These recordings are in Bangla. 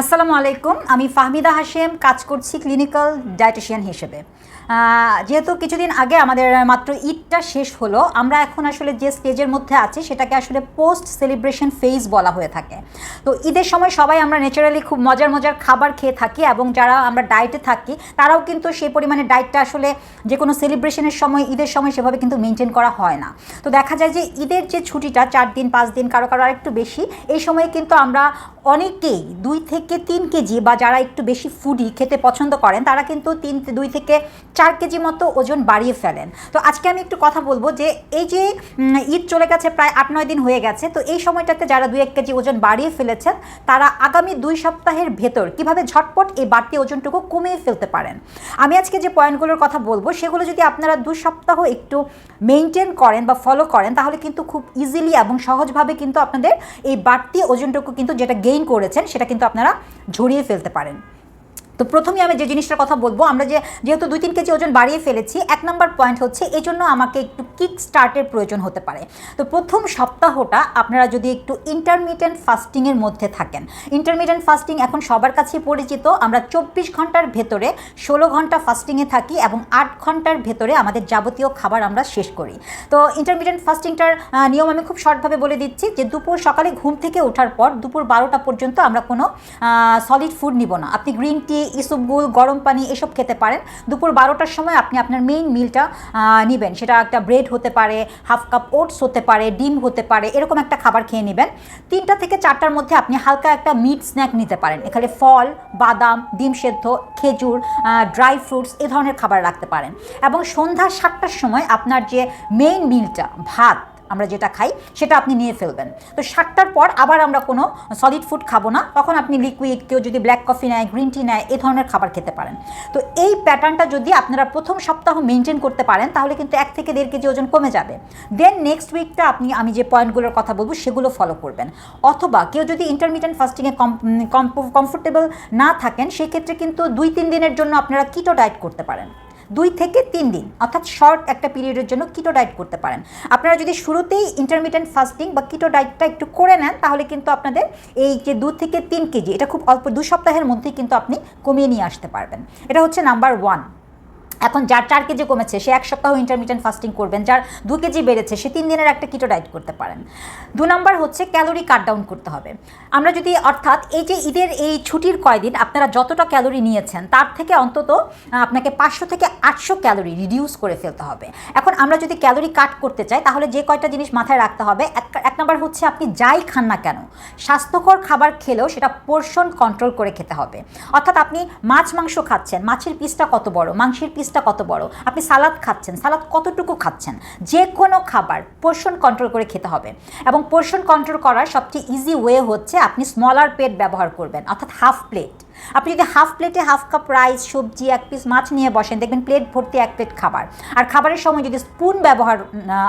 আসসালামু আলাইকুম। আমি ফাহমিদা হাশেম, কাজ করছি ক্লিনিক্যাল ডায়েটিশিয়ান হিসেবে। যেহেতু কিছুদিন আগে আমাদের মাত্র ঈদটা শেষ হলো, আমরা এখন আসলে যে স্টেজের মধ্যে আছি, সেটাকে আসলে পোস্ট সেলিব্রেশন ফেজ বলা হয়ে থাকে। তো ঈদের সময় সবাই আমরা ন্যাচারালি খুব মজার মজার খাবার খেয়ে থাকি এবং যারা আমরা ডায়েটে থাকি, তারাও কিন্তু সেই পরিমাণে ডায়েটটা আসলে যে কোনো সেলিব্রেশনের সময়, ঈদের সময় সেভাবে কিন্তু মেনটেন করা হয় না। তো দেখা যায় যে ঈদের যে ছুটিটা, চার দিন, পাঁচ দিন, কারও কারও আরেকটু বেশি, এই সময়ে কিন্তু আমরা অনেকেই দুই থেকে তিন কেজি বা যারা একটু বেশি ফুডি খেতে পছন্দ করেন, তারা কিন্তু তিন দুই থেকে চার কেজি মতো ওজন বাড়িয়ে ফেলেন। তো আজকে আমি একটু কথা বলব যে এই যে ঈদ চলে গেছে প্রায় আট নয় দিন হয়ে গেছে, তো এই সময়টাতে যারা দুই এক কেজি ওজন বাড়িয়ে ফেলেছেন, তারা আগামী দুই সপ্তাহের ভেতর কীভাবে ঝটপট এই বাড়তি ওজনটুকু কমিয়ে ফেলতে পারেন? আমি আজকে যে পয়েন্টগুলোর কথা বলব, সেগুলো যদি আপনারা দুই সপ্তাহ একটু মেনটেন করেন বা ফলো করেন, তাহলে কিন্তু খুব ইজিলি এবং সহজভাবে কিন্তু আপনাদের এই বাড়তি ওজনটুকু কিন্তু যেটা গেইন করেছেন, সেটা কিন্তু আপনারা ঝরিয়ে ফেলতে পারেন। তো প্রথমেই আমি যে জিনিসটার কথা বলব, আমরা যে যেহেতু দুই তিন কেজি ওজন বাড়িয়ে ফেলেছি, এক নম্বর পয়েন্ট হচ্ছে এই জন্য আমাকে একটু কিক স্টার্টের প্রয়োজন হতে পারে। তো প্রথম সপ্তাহটা আপনারা যদি একটু ইন্টারমিডিয়েন্ট ফাস্টিংয়ের মধ্যে থাকেন। ইন্টারমিডিয়েন্ট ফাস্টিং এখন সবার কাছে পরিচিত, আমরা চব্বিশ ঘণ্টার ভেতরে ষোলো ঘণ্টা ফাস্টিংয়ে থাকি এবং আট ঘণ্টার ভেতরে আমাদের যাবতীয় খাবার আমরা শেষ করি। তো ইন্টারমিডিয়েন্ট ফাস্টিংটার নিয়ম আমি খুব শর্টভাবে বলে দিচ্ছি যে দুপুর সকালে ঘুম থেকে ওঠার পর দুপুর বারোটা পর্যন্ত আমরা কোনো সলিড ফুড নিব না। আপনি গ্রিন টি ইসুবগুল গরম পানি এসব খেতে পারেন। দুপুর বারোটার সময় আপনি আপনার মেইন মিলটা নেবেন। সেটা একটা ব্রেড হতে পারে হাফ কাপ ওটস হতে পারে, ডিম হতে পারে, এরকম একটা খাবার খেয়ে নেবেন। তিনটা থেকে চারটার মধ্যে আপনি হালকা একটা মিট স্ন্যাক নিতে পারেন। এখানে ফল, বাদাম, ডিম সেদ্ধ, খেজুর ড্রাই ফ্রুটস এ ধরনের খাবার রাখতে পারেন। এবং সন্ধ্যা সাতটার সময় আপনার যে মেইন মিলটা ভাত আমরা যেটা খাই, সেটা আপনি নিয়ে ফেলবেন। তো সাতটার পর আবার আমরা কোনো সলিড ফুড খাব না। তখন আপনি লিকুইড কেউ যদি ব্ল্যাক কফি নেয় গ্রিন টি নেয়, এ ধরনের খাবার খেতে পারেন। তো এই প্যাটার্নটা যদি আপনারা প্রথম সপ্তাহ মেনটেন করতে পারেন, তাহলে কিন্তু এক থেকে দেড় কেজি ওজন কমে যাবে। দেন নেক্সট উইকটা আপনি, আমি যে পয়েন্টগুলোর কথা বলব, সেগুলো ফলো করবেন। অথবা কেউ যদি ইন্টারমিডিয়েন্ট ফাস্টিংয়ে কমফোর্টেবল না থাকেন, সেক্ষেত্রে কিন্তু দুই তিন দিনের জন্য আপনারা কিটো ডায়েট করতে পারেন। দুই থেকে তিন দিন, অর্থাৎ শর্ট একটা পিরিয়ডের জন্য কিটো ডায়েট করতে পারেন। আপনারা যদি শুরুতেই ইন্টারমিডিয়েন্ট ফাস্টিং বা কিটো ডায়েটটা একটু করে নেন, তাহলে কিন্তু আপনাদের এই যে দু থেকে তিন কেজি, এটা খুব অল্প দু সপ্তাহের মধ্যেই কিন্তু আপনি কমিয়ে নিয়ে আসতে পারবেন। এটা হচ্ছে নাম্বার ওয়ান এখন যার চার কেজি কমেছে, সে এক সপ্তাহ ইন্টারমিডিয়েন্ট ফাস্টিং করবেন, যার দু কেজি বেড়েছে, সে তিন দিনের একটা কিটো ডায়েট করতে পারেন। দু নম্বর হচ্ছে ক্যালোরি কাট ডাউন করতে হবে। আমরা যদি, অর্থাৎ এই যে ঈদের এই ছুটির কয়দিন আপনারা যতটা ক্যালোরি নিয়েছেন, তার থেকে অন্তত আপনাকে পাঁচশো থেকে আটশো ক্যালোরি রিডিউস করে ফেলতে হবে। এখন আমরা যদি ক্যালোরি কাট করতে চাই, তাহলে যে কয়টা জিনিস মাথায় রাখতে হবে, এক নম্বর হচ্ছে আপনি যাই খান না কেন, স্বাস্থ্যকর খাবার খেলেও সেটা পোর্শন কন্ট্রোল করে খেতে হবে। অর্থাৎ আপনি মাছ, মাংস খাচ্ছেন, মাছের পিসটা কত বড়, মাংসের পিসটা কত বড়, আপনি সালাদ খাচ্ছেন, সালাদ কতটুকু খাচ্ছেন যে কোনো খাবার পোর্শন কন্ট্রোল করে খেতে হবে। এবং পোর্শন কন্ট্রোল করার সবচেয়ে ইজি ওয়ে হচ্ছে আপনি স্মলার প্লেট ব্যবহার করবেন, অর্থাৎ হাফ প্লেট আপনি যদি হাফ প্লেটে হাফ কাপ রাইস সবজি, এক পিস মাছ নিয়ে বসেন, দেখবেন প্লেট ভর্তি এক প্লেট খাবার। আর খাবারের সময় যদি স্পুন ব্যবহার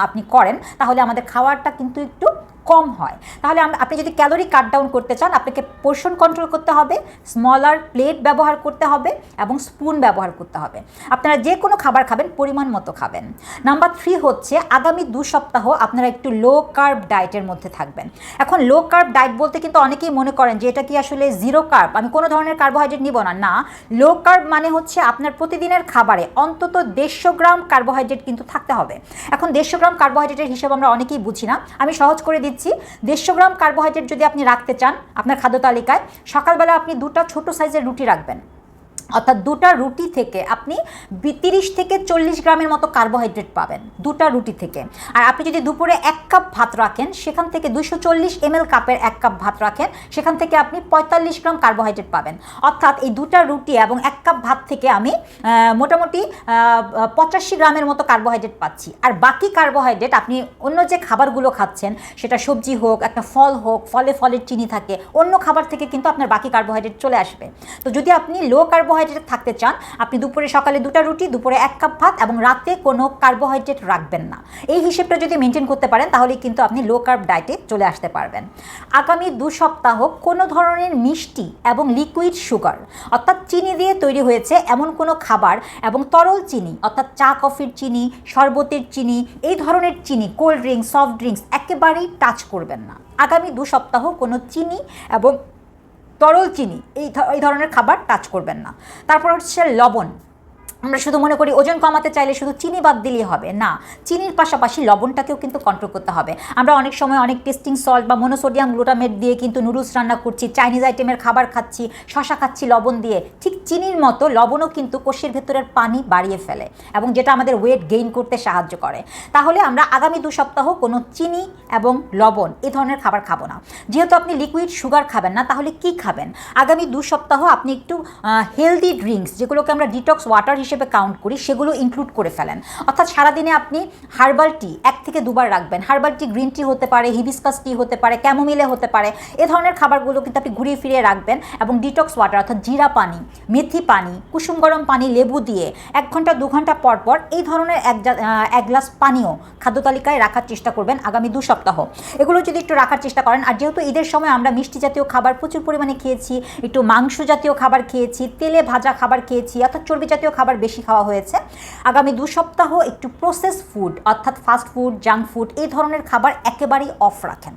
আপনি করেন, তাহলে আমাদের খাবারটা কিন্তু একটু কম হয়। তাহলে আপনি যদি ক্যালোরি কাট ডাউন করতে চান, আপনাকে পোর্শন কন্ট্রোল করতে হবে স্মলার প্লেট ব্যবহার করতে হবে এবং স্পুন ব্যবহার করতে হবে। আপনারা যে কোনো খাবার খাবেন, পরিমাণ মতো খাবেন। নাম্বার থ্রি হচ্ছে, আগামী দু সপ্তাহ আপনারা একটু লো কার্ব ডায়েটের মধ্যে থাকবেন। এখন লো কার্ব ডায়েট বলতে কিন্তু অনেকেই মনে করেন যে এটা কি আসলে জিরো কার্ব আমি কোনো ধরনের কার্বোহাইড্রেট নিব না। না লো কার্ব মানে হচ্ছে আপনার প্রতিদিনের খাবারে অন্তত দেড়শো গ্রাম কার্বোহাইড্রেট কিন্তু থাকতে হবে। এখন দেড়শো গ্রাম কার্বোহাইড্রেটের হিসেব আমরা অনেকেই বুঝি না। আমি সহজ করে দিচ্ছি দেড়শো গ্রাম কার্বোহাইড্রেট যদি আপনি রাখতে চান আপনার খাদ্য তালিকায়, সকালবেলা আপনি দুটা ছোট সাইজের রুটি রাখবেন। অর্থাৎ দুটা রুটি থেকে আপনি তিরিশ থেকে চল্লিশ গ্রামের মতো কার্বোহাইড্রেট পাবেন, দুটা রুটি থেকে। আর আপনি যদি দুপুরে এক কাপ ভাত রাখেন, সেখান থেকে দুশো চল্লিশ এমএল কাপের এক কাপ ভাত রাখেন, সেখান থেকে আপনি পঁয়তাল্লিশ গ্রাম কার্বোহাইড্রেট পাবেন। অর্থাৎ এই দুটা রুটি এবং এক কাপ ভাত থেকে আমি মোটামুটি পঁচাশি গ্রামের মতো কার্বোহাইড্রেট পাচ্ছি। আর বাকি কার্বোহাইড্রেট আপনি অন্য যে খাবারগুলো খাচ্ছেন, সেটা সবজি হোক, একটা ফল হোক, ফলে ফলের চিনি থাকে, অন্য খাবার থেকে কিন্তু আপনার বাকি কার্বোহাইড্রেট চলে আসবে। তো যদি আপনি লো কার্বোহাইড্রেট থাকতে চান, আপনি দুপুরে সকালে দুটো রুটি, দুপুরে এক কাপ ভাত এবং রাতে কোনো কার্বোহাইড্রেট রাখবেন না। এই হিসেবটা যদি মেনটেন করতে পারেন তাহলে কিন্তু আপনি লো কার্ব ডায়েটে চলে আসতে পারবেন। আগামী দু সপ্তাহ কোনো ধরনের মিষ্টি এবং লিকুইড সুগার অর্থাৎ চিনি দিয়ে তৈরি হয়েছে এমন কোনো খাবার এবং তরল চিনি, অর্থাৎ চা, কফির চিনি, শরবতের চিনি, এই ধরনের চিনি কোল্ড ড্রিঙ্কস সফট ড্রিঙ্কস একেবারেই টাচ করবেন না। আগামী দু সপ্তাহ কোনো চিনি এবং তরল চিনি এই ধরনের খাবার টাচ করবেন না। তারপর হচ্ছে লবণ। আমরা শুধু মনে করি ওজন কমাতে চাইলে শুধু চিনি বাদ দিলেই হবে। না, চিনির পাশাপাশি লবণটাকেও কিন্তু কন্ট্রোল করতে হবে। আমরা অনেক সময় অনেক টেস্টিং সল্ট বা মনোসোডিয়াম গ্লুটামেট দিয়ে কিন্তু নুডলস রান্না করছি চাইনিজ আইটেমের খাবার খাচ্ছি, শশা খাচ্ছি, লবণ দিয়ে। ঠিক চিনির মতো লবণও কিন্তু কোষের ভেতরের পানি বাড়িয়ে ফেলে এবং যেটা আমাদের ওয়েট গেইন করতে সাহায্য করে। তাহলে আমরা আগামী দু সপ্তাহ কোনো চিনি এবং লবণ এই ধরনের খাবার খাব না। যেহেতু আপনি লিকুইড সুগার খাবেন না, তাহলে কি খাবেন? আগামী দু সপ্তাহ আপনি একটু হেলদি ড্রিঙ্কস যেগুলোকে আমরা ডিটক্স ওয়াটার হিসেবে কাউন্ট করি, সেগুলো ইনক্লুড করে ফেলেন। অর্থাৎ সারাদিনে আপনি হার্বাল টি এক থেকে দুবার রাখবেন। হার্বাল টি গ্রিন টি হতে পারে হিবিস্কাস টি হতে পারে ক্যামোমিলে হতে পারে, এ ধরনের খাবারগুলো কিন্তু আপনি ঘুরিয়ে ফিরিয়ে রাখবেন এবং ডিটক্স ওয়াটার অর্থাৎ জিরা পানি, মেথি পানি, কুসুম গরম পানি, লেবু দিয়ে এক ঘণ্টা, দু ঘণ্টা পর পর এই ধরনের এক এক গ্লাস পানীয় খাদ্য তালিকায় রাখার চেষ্টা করবেন আগামী দু সপ্তাহ। এগুলো যদি একটু রাখার চেষ্টা করেন, আর যেহেতু ঈদের সময় আমরা মিষ্টি জাতীয় খাবার প্রচুর পরিমাণে খেয়েছি, একটু মাংস জাতীয় খাবার খেয়েছি, তেলে ভাজা খাবার খেয়েছি, অর্থাৎ চর্বি জাতীয় খাবার বেশি খাওয়া হয়েছে। আগামী দু সপ্তাহ একটু প্রসেস ফুড অর্থাৎ ফাস্ট ফুড জাঙ্ক ফুড এই ধরনের খাবার একেবারেই অফ রাখেন।